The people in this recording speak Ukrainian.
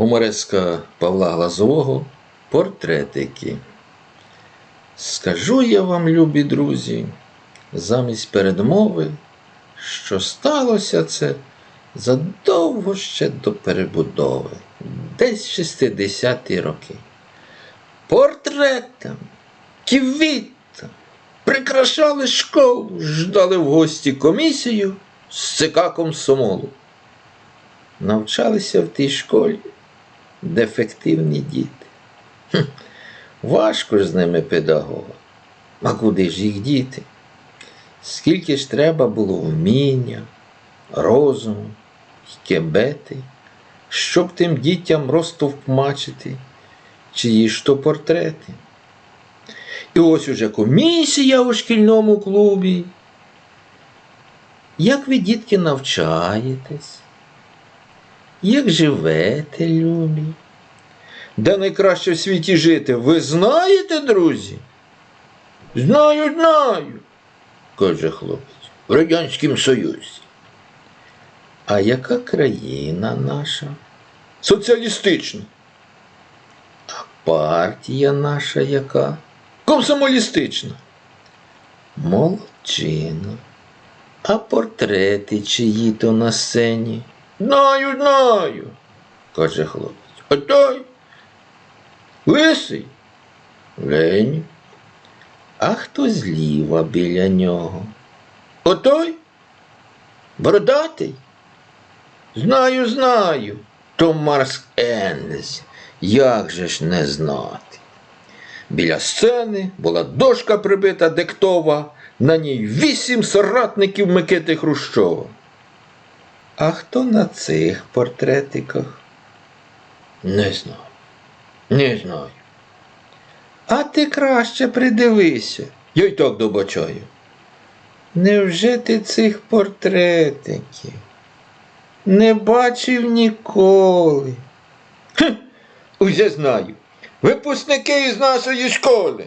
гумореска Павла Глазового Портретики. Скажу я вам, любі друзі, замість передмови, що сталося це задовго ще до перебудови, десь 60-ті роки. Портретам, квітам прикрашали школу, ждали в гості комісію з ЦК комсомолу. Навчалися в тій школі дефективні діти. Хм, важко ж з ними педагога. А куди ж їх діти? Скільки ж треба було вміння, розуму, й кебети, щоб тим дітям розтовкмачити, чиї ж то портрети. І ось уже комісія у шкільному клубі. Як ви, дітки, навчаєтесь? Як живете, любі? Де найкраще в світі жити? Ви знаєте, друзі? Знаю, знаю, каже хлопець. В Радянському Союзі. А яка країна наша? Соціалістична. А партія наша яка? Комсомолістична. Молодчина. А портрети чиї то на сцені? Знаю, знаю, каже хлопець. А той? Лисий? Лень. А хто зліва біля нього? Отой? Бородатий? Знаю, знаю. То Марс Енгельс. Як же ж не знати? Біля сцени була дошка прибита диктова, на ній вісім соратників Микити Хрущова. А хто на цих портретиках? Не знаю. Не знаю. А ти краще придивися. Я й так добачаю. Невже ти цих портретиків? Не бачив ніколи. Хм, уже знаю. Випускники із нашої школи.